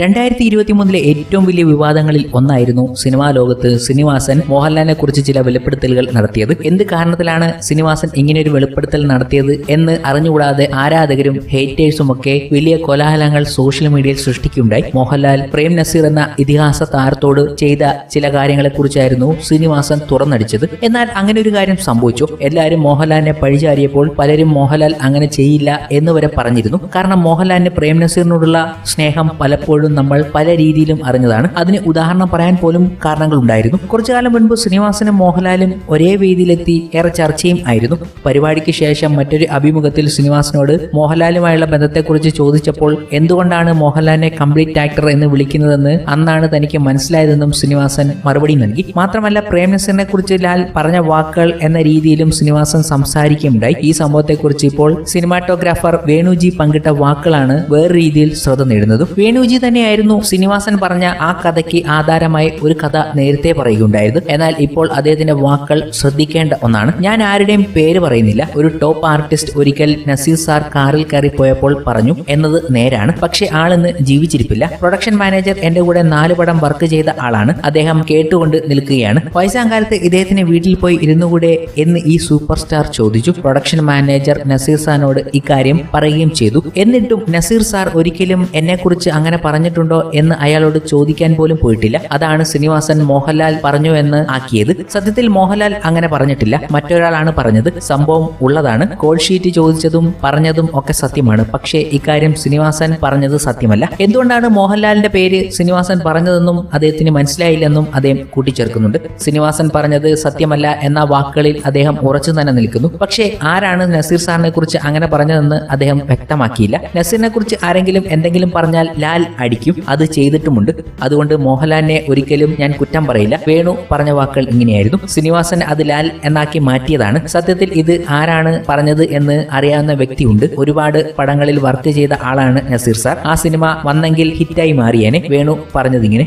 രണ്ടായിരത്തി ഇരുപത്തി മൂന്നിലെ ഏറ്റവും വലിയ വിവാദങ്ങളിൽ ഒന്നായിരുന്നു സിനിമാ ലോകത്ത് ശ്രീനിവാസൻ മോഹൻലാലിനെ കുറിച്ച് ചില വെളിപ്പെടുത്തലുകൾ നടത്തിയത്. എന്ത് കാരണത്തിലാണ് ശ്രീനിവാസൻ ഇങ്ങനെ ഒരു വെളിപ്പെടുത്തൽ നടത്തിയത് എന്ന് അറിഞ്ഞുകൂടാതെ ആരാധകരും ഹേറ്റേഴ്സും ഒക്കെ വലിയ കോലാഹലങ്ങൾ സോഷ്യൽ മീഡിയയിൽ സൃഷ്ടിക്കുകയുണ്ടായി. മോഹൻലാൽ പ്രേം നസീർ എന്ന ഇതിഹാസ താരത്തോട് ചെയ്ത ചില കാര്യങ്ങളെക്കുറിച്ചായിരുന്നു ശ്രീനിവാസൻ തുറന്നടിച്ചത്. എന്നാൽ അങ്ങനെ ഒരു കാര്യം സംഭവിച്ചു. എല്ലാവരും മോഹൻലാലിനെ പഴിചാരിയപ്പോൾ പലരും മോഹൻലാൽ അങ്ങനെ ചെയ്യില്ല എന്ന് വരെ പറഞ്ഞിരുന്നു. കാരണം മോഹൻലാലിന് പ്രേം നസീറിനോടുള്ള സ്നേഹം പലപ്പോഴും നമ്മൾ പല രീതിയിലും അറിഞ്ഞതാണ്. അതിന് ഉദാഹരണം പറയാൻ പോലും കാരണങ്ങൾ ഉണ്ടായിരുന്നു കുറച്ചു കാലം മുൻപ് ശ്രീനിവാസനും മോഹൻലാലും ഒരേ വേദിയിലെത്തി ഏറെ ചർച്ചയും ആയിരുന്നു. പരിപാടിക്ക് ശേഷം മറ്റൊരു അഭിമുഖത്തിൽ ശ്രീനിവാസനോട് മോഹൻലാലുമായുള്ള ബന്ധത്തെക്കുറിച്ച് ചോദിച്ചപ്പോൾ എന്തുകൊണ്ടാണ് മോഹൻലാലിനെ കംപ്ലീറ്റ് ആക്ടർ എന്ന് വിളിക്കുന്നതെന്ന് അന്നാണ് തനിക്ക് മനസ്സിലായതെന്നും ശ്രീനിവാസൻ മറുപടി നൽകി. മാത്രമല്ല പ്രേംനസറിനെ കുറിച്ച് ലാൽ പറഞ്ഞ വാക്കുകൾ എന്ന രീതിയിലും ശ്രീനിവാസൻ സംസാരിക്കുകയുണ്ടായി. ഈ സംഭവത്തെക്കുറിച്ച് ഇപ്പോൾ സിനിമാറ്റോഗ്രാഫർ വേണുജി പങ്കിട്ട വാക്കുകളാണ് വേറെ രീതിയിൽ ശ്രദ്ധ നേടുന്നതും. വേണുജി തന്നെയായിരുന്നു ശ്രീനിവാസൻ പറഞ്ഞ ആ കഥയ്ക്ക് ആധാരമായി ഒരു കഥ നേരത്തെ പറയുകയുണ്ടായത് എന്നാൽ ഇപ്പോൾ അദ്ദേഹത്തിന്റെ വാക്കുകൾ ശ്രദ്ധിക്കേണ്ട ഒന്നാണ്. ഞാൻ ആരുടെയും പേര് പറയുന്നില്ല. ഒരു ടോപ്പ് ആർട്ടിസ്റ്റ് ഒരിക്കൽ നസീർ സാർ കാറിൽ കയറി പോയപ്പോൾ പറഞ്ഞു എന്നത് നേരാണ്. പക്ഷേ ആളിന്ന് ജീവിച്ചിരിപ്പില്ല. പ്രൊഡക്ഷൻ മാനേജർ എന്റെ കൂടെ നാല് പടം വർക്ക് ചെയ്ത ആളാണ്. അദ്ദേഹം കേട്ടുകൊണ്ട് നിൽക്കുകയാണ്. വയസ്സാം കാലത്ത് ഇദ്ദേഹത്തിന് വീട്ടിൽ പോയി ഇരുന്നുകൂടെ എന്ന് ഈ സൂപ്പർ സ്റ്റാർ ചോദിച്ചു. പ്രൊഡക്ഷൻ മാനേജർ നസീർ സാറിനോട് ഇക്കാര്യം പറയുകയും ചെയ്തു. എന്നിട്ടും നസീർ സാർ ഒരിക്കലും എന്നെക്കുറിച്ച് അങ്ങനെ പറഞ്ഞിട്ടുണ്ടോ എന്ന് അയാളോട് ചോദിക്കാൻ പോലും പോയിട്ടില്ല. അതാണ് ശ്രീനിവാസൻ മോഹൻലാൽ പറഞ്ഞു എന്ന് ആക്കിയത്. സത്യത്തിൽ മോഹൻലാൽ അങ്ങനെ പറഞ്ഞിട്ടില്ല. മറ്റൊരാളാണ് പറഞ്ഞത്. സംഭവം ഉള്ളതാണ്. കോൾ ഷീറ്റ് ചോദിച്ചതും പറഞ്ഞതും ഒക്കെ സത്യമാണ്. പക്ഷേ ഇക്കാര്യം ശ്രീനിവാസൻ പറഞ്ഞത് സത്യമല്ല. എന്തുകൊണ്ടാണ് മോഹൻലാലിന്റെ പേര് ശ്രീനിവാസൻ പറഞ്ഞതെന്നും അദ്ദേഹത്തിന് മനസ്സിലായില്ലെന്നും അദ്ദേഹം കൂട്ടിച്ചേർക്കുന്നുണ്ട്. ശ്രീനിവാസൻ പറഞ്ഞത് സത്യമല്ല എന്ന വാക്കുകളിൽ അദ്ദേഹം ഉറച്ചു തന്നെ നിൽക്കുന്നു. പക്ഷേ ആരാണ് നസീർ സാറിനെ കുറിച്ച് അങ്ങനെ പറഞ്ഞതെന്ന് അദ്ദേഹം വ്യക്തമാക്കിയില്ല. നസീറിനെ കുറിച്ച് ആരെങ്കിലും എന്തെങ്കിലും പറഞ്ഞാൽ ലാൽ അടിക്കും അത് ചെയ്തിട്ടുമുണ്ട്. അതുകൊണ്ട് മോഹൻലാലിനെ ഒരിക്കലും ഞാൻ കുറ്റം പറയില്ല. വേണു പറഞ്ഞ വാക്കുകൾ ഇങ്ങനെയായിരുന്നു. ശ്രീനിവാസൻ അത് ലാൽ എന്നാക്കി മാറ്റിയതാണ്. സത്യത്തിൽ ഇത് ആരാണ് പറഞ്ഞത് എന്ന് അറിയാവുന്ന വ്യക്തിയുണ്ട്. ഒരുപാട് പടങ്ങളിൽ വർക്ക് ചെയ്ത ആളാണ് നസീർ സാർ. ആ സിനിമ വന്നെങ്കിൽ ഹിറ്റായി മാറിയേനെ. വേണു പറഞ്ഞതിങ്ങനെ.